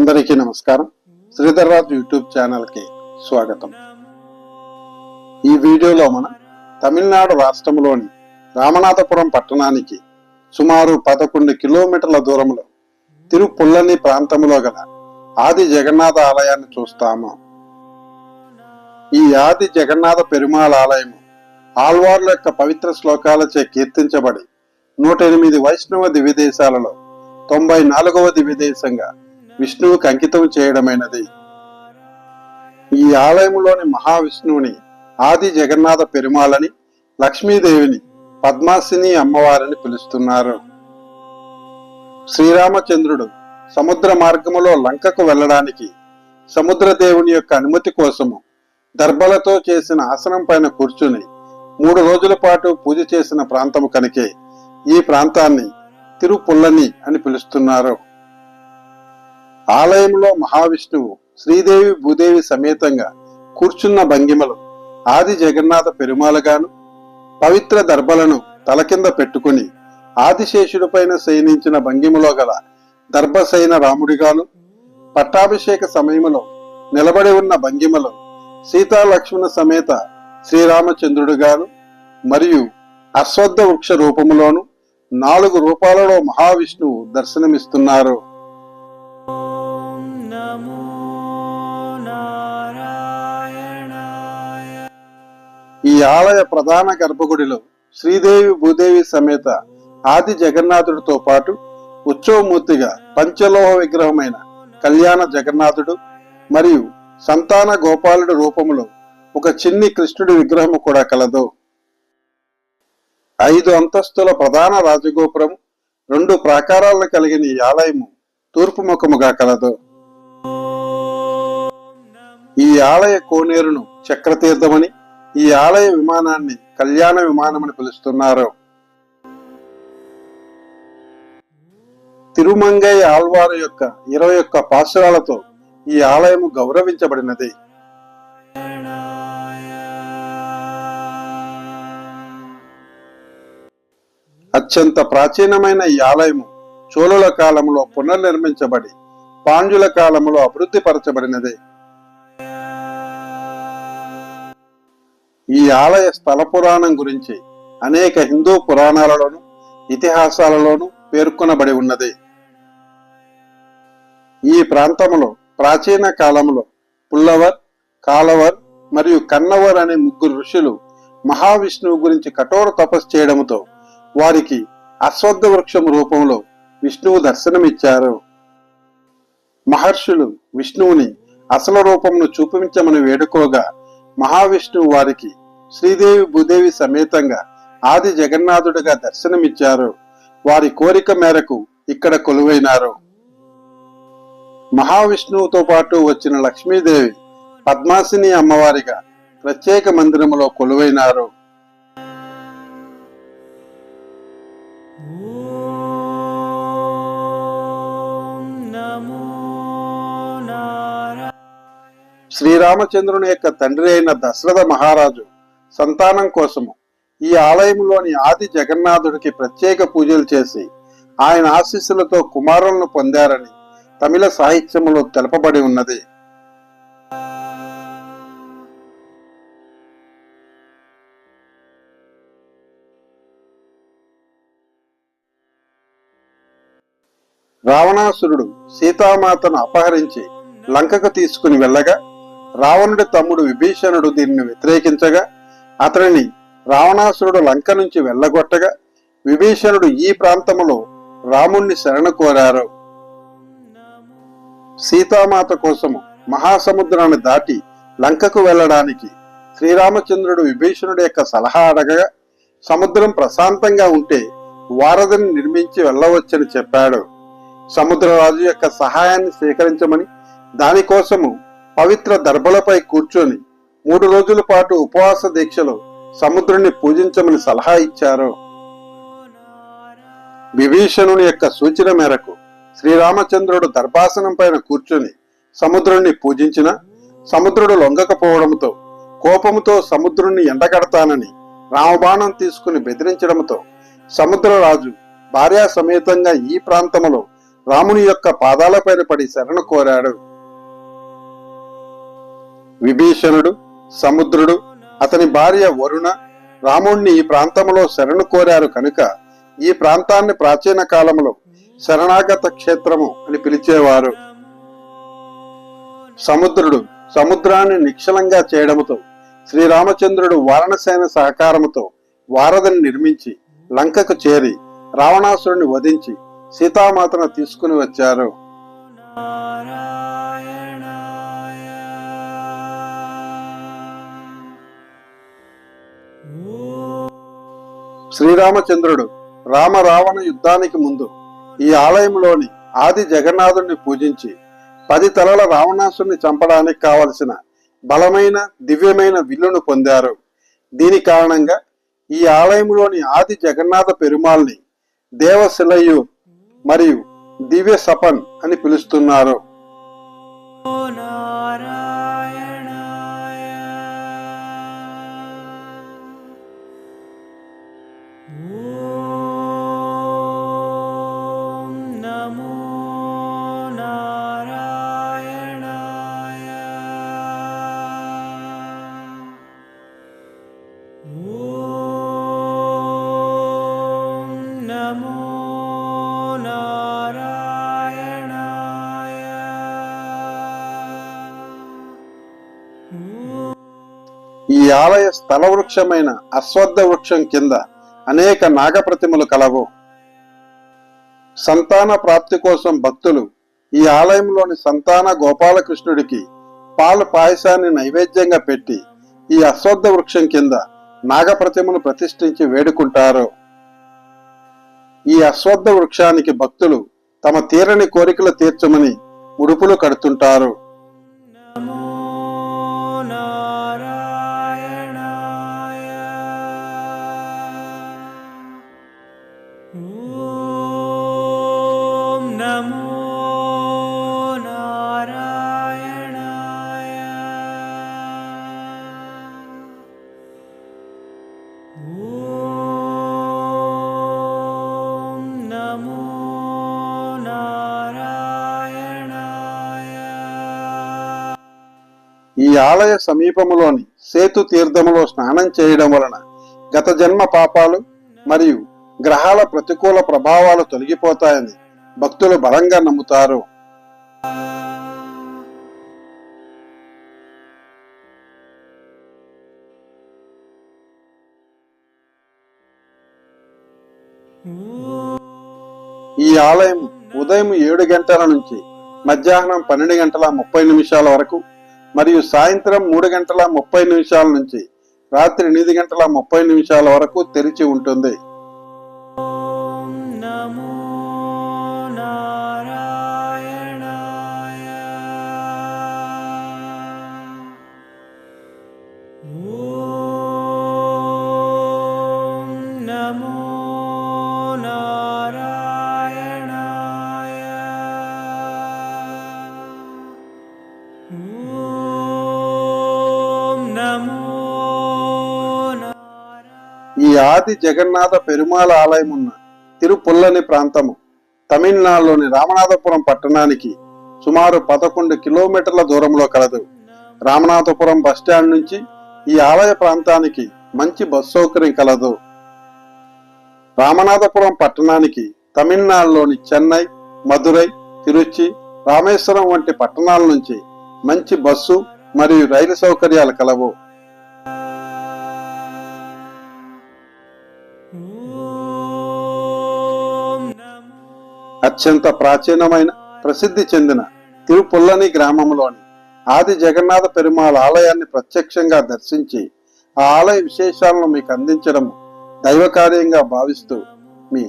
అందరికీ నమస్కారం. శ్రీధర్రాజ్ యూట్యూబ్ ఛానల్కి స్వాగతం. ఈ వీడియోలో మనం తమిళనాడు రాష్ట్రంలోని రామనాథపురం పట్టణానికి సుమారు పదకొండు కిలోమీటర్ల దూరంలో తిరుపుల్లని ప్రాంతంలో గల ఆది జగన్నాథ ఆలయాన్ని చూస్తాము. ఈ ఆది జగన్నాథ పెరుమాళ్ ఆలయము ఆల్వార్ల యొక్క పవిత్ర శ్లోకాలచే కీర్తించబడి నూట ఎనిమిది వైష్ణవ దివ్యదేశాలలో తొంభై నాలుగవ దివ్యదేశంగా విష్ణువుకి అంకితం చేయడమైనది. ఈ ఆలయంలోని మహావిష్ణువుని ఆది జగన్నాథ పెరుమాళని లక్ష్మీదేవిని పద్మాసిని అమ్మవారిని పిలుస్తున్నారు. శ్రీరామచంద్రుడు సముద్ర మార్గములో లంకకు వెళ్ళడానికి సముద్రదేవుని యొక్క అనుమతి కోసము దర్భలతో చేసిన ఆసనం పైన కూర్చుని మూడు రోజుల పాటు పూజ చేసిన ప్రాంతము కనుకే ఈ ప్రాంతాన్ని తిరుపుల్లని అని పిలుస్తున్నారు. ఆలయంలో మహావిష్ణువు శ్రీదేవి భూదేవి సమేతంగా కూర్చున్న భంగిమలు ఆది జగన్నాథ పెరుమాలగాను పవిత్ర దర్భలను తల కింద పెట్టుకుని ఆదిశేషుడిపైన శయనించిన భంగిమలో గల దర్భశైన రాముడిగాను పట్టాభిషేక సమయములో నిలబడి ఉన్న భంగిమలో సీతాలక్ష్మణ సమేత శ్రీరామచంద్రుడుగాను మరియు అశ్వద్ధ వృక్ష రూపములోను నాలుగు రూపాలలో మహావిష్ణువు దర్శనమిస్తున్నారు. ఆలయ ప్రధాన గర్భగుడిలో శ్రీదేవి భూదేవి సమేత ఆది జగన్నాథుడితో పాటు ఉత్సవమూర్తిగా పంచలోహ విగ్రహమైన కళ్యాణ జగన్నాథుడు మరియు సంతాన గోపాలుడు రూపంలో ఒక చిన్ని కృష్ణుడి విగ్రహము కూడా కలదు. ఐదు అంతస్తుల ప్రధాన రాజగోపురం రెండు ప్రాకారాలను కలిగిన ఈ ఆలయము తూర్పు ముఖముగా కలదు. ఈ ఆలయ కోనేరును చక్రతీర్థమని ఈ ఆలయ విమానాన్ని కళ్యాణ విమానమని పిలుస్తున్నారు. తిరుమంగై ఆల్వారు యొక్క ఇరవై ఒక్క పాశురాలతో ఈ ఆలయము గౌరవించబడినది. అత్యంత ప్రాచీనమైన ఈ ఆలయము చోళుల కాలంలో పునర్నిర్మించబడి పాండ్యుల కాలంలో అభివృద్ధి పరచబడినది. ఈ ఆలయ స్థల పురాణం గురించి అనేక హిందూ పురాణాలలోను ఇతిహాసాలలోను పేర్కొనబడి ఉన్నది. ఈ ప్రాంతంలో ప్రాచీన కాలంలో పుల్లవర్ కాలవర్ మరియు కన్నవర్ అనే ముగ్గురు ఋషులు మహావిష్ణువు గురించి కఠోర తపస్సు చేయడంతో వారికి అశ్వత్థ వృక్షం రూపంలో విష్ణువు దర్శనమిచ్చారు. మహర్షులు విష్ణువుని అసలు రూపమును చూపించమని వేడుకోగా మహావిష్ణువు వారికి శ్రీదేవి భూదేవి సమేతంగా ఆది జగన్నాథుడిగా దర్శనమిచ్చారు. వారి కోరిక మేరకు ఇక్కడ కొలువైనారు. మహావిష్ణువుతో పాటు వచ్చిన లక్ష్మీదేవి పద్మాసిని అమ్మవారిగా ప్రత్యేక మందిరములో కొలువైనారు. శ్రీరామచంద్రుని యొక్క తండ్రి అయిన దశరథ మహారాజు సంతానం కోసము. ఈ ఆలయంలోని ఆది జగన్నాథుడికి ప్రత్యేక పూజలు చేసి ఆయన ఆశీస్సులతో కుమారులను పొందారని తమిళ సాహిత్యములో తెలపబడి ఉన్నది. రావణాసురుడు సీతామాతను అపహరించి లంకకు తీసుకుని వెళ్ళగా రావణుడి తమ్ముడు విభీషణుడు దీనిని వ్యతిరేకించగా అతనిని రావణాసురుడు లంక నుంచి వెళ్ళగొట్టగా విభీషణుడు ఈ ప్రాంతములో రాముణ్ణి శరణ కోరారు. సీతామాత కోసము మహాసముద్రాన్ని దాటి లంకకు వెళ్ళడానికి శ్రీరామచంద్రుడు విభీషణుడి యొక్క సలహా అడగగా సముద్రం ప్రశాంతంగా ఉంటే వారధిని నిర్మించి వెళ్ళవచ్చని చెప్పాడు. సముద్రరాజు యొక్క సహాయాన్ని స్వీకరించమని దానికోసము పవిత్ర దర్భలపై కూర్చొని మూడు రోజుల పాటు ఉపవాస దీక్షలో సముద్రుని పూజించమని సలహా ఇచ్చారు. విభీషణుని యొక్క సూచన మేరకు శ్రీరామచంద్రుడు దర్భాసనం పైన కూర్చుని సముద్రుణ్ణి పూజించిన సముద్రుడు లొంగకపోవడంతో కోపముతో సముద్రుణ్ణి ఎండగడతానని రామబాణం తీసుకుని బెదిరించడంతో సముద్రరాజు భార్యా సమేతంగా ఈ ప్రాంతములో రాముని యొక్క పాదాలపైన పడి శరణు కోరాడు. విభీషణుడు సముద్రుడు అతని భార్య వరుణ రాముణ్ణి ఈ ప్రాంతంలో శరణు కోరారు కనుక ఈ ప్రాంతాన్ని ప్రాచీన కాలంలో శరణాగత క్షేత్రము అని పిలిచేవారు. సముద్రుడు సముద్రాన్ని నిక్షలంగా చేయడముతో శ్రీరామచంద్రుడు వారణసేన సహకారముతో వారధిని నిర్మించి లంకకు చేరి రావణాసురుని వధించి సీతామాతను తీసుకుని వచ్చారు. శ్రీరామచంద్రుడు రామరావణ యుద్ధానికి ముందు ఈ ఆలయంలోని ఆది జగన్నాథుణ్ణి పూజించి పది తలల రావణాసుని చంపడానికి కావలసిన బలమైన దివ్యమైన విల్లును పొందారు. దీని కారణంగా ఈ ఆలయంలోని ఆది జగన్నాథ పెరుమాల్ని దేవశిలయు మరియు దివ్య సపన్ అని పిలుస్తున్నారు. ఆలయ స్థల వృక్షమైన అశ్వద్ధ వృక్షం కింద అనేక నాగప్రతిమలు కలవు. సంతాన ప్రాప్తి కోసం భక్తులు ఈ ఆలయంలోని సంతాన గోపాలకృష్ణుడికి పాలు పాయసాన్ని నైవేద్యంగా పెట్టి ఈ అశ్వద్ధ వృక్షం కింద నాగప్రతిమను ప్రతిష్ఠించి వేడుకుంటారు. ఈ అశ్వద్ధ వృక్షానికి భక్తులు తమ తీరని కోరికలు తీర్చమని ముడుపులు కడుతుంటారు. ఈ ఆలయ సమీపములోని సేతు తీర్థములో స్నానం చేయడం వలన గత జన్మ పాపాలు మరియు గ్రహాల ప్రతికూల ప్రభావాలు తొలగిపోతాయని భక్తులు బలంగా నమ్ముతారు. ఈ ఆలయం ఉదయం ఏడు గంటల నుంచి మధ్యాహ్నం పన్నెండు గంటల ముప్పై నిమిషాల వరకు మరియు సాయంత్రం మూడు గంటల ముప్పై నిమిషాల నుంచి రాత్రి ఎనిమిది గంటల ముప్పై నిమిషాల వరకు తెరిచి ఉంటుంది. ఆది జగన్నాథ పెరుమాళ ఆలయం ఉన్న తిరుపుల్లని ప్రాంతము తమిళనాడులోని రామనాథపురం పట్టణానికి సుమారు పదకొండు కిలోమీటర్ల దూరంలో కలదు. రామనాథపురం బస్టాండ్ నుంచి ఈ ఆలయ ప్రాంతానికి మంచి బస్ సౌకర్యం కలదు. రామనాథపురం పట్టణానికి తమిళనాడులోని చెన్నై మదురై తిరుచి రామేశ్వరం వంటి పట్టణాల నుంచి మంచి బస్సు మరియు రైలు సౌకర్యాలు కలవు. అత్యంత ప్రాచీనమైన ప్రసిద్ధి చెందిన తిరుపుల్లని గ్రామంలోని ఆది జగన్నాథ పెరుమాళ్ ఆలయాన్ని ప్రత్యక్షంగా దర్శించి ఆ ఆలయ విశేషాలను మీకు అందించడం దైవ కార్యంగా భావిస్తూ మీ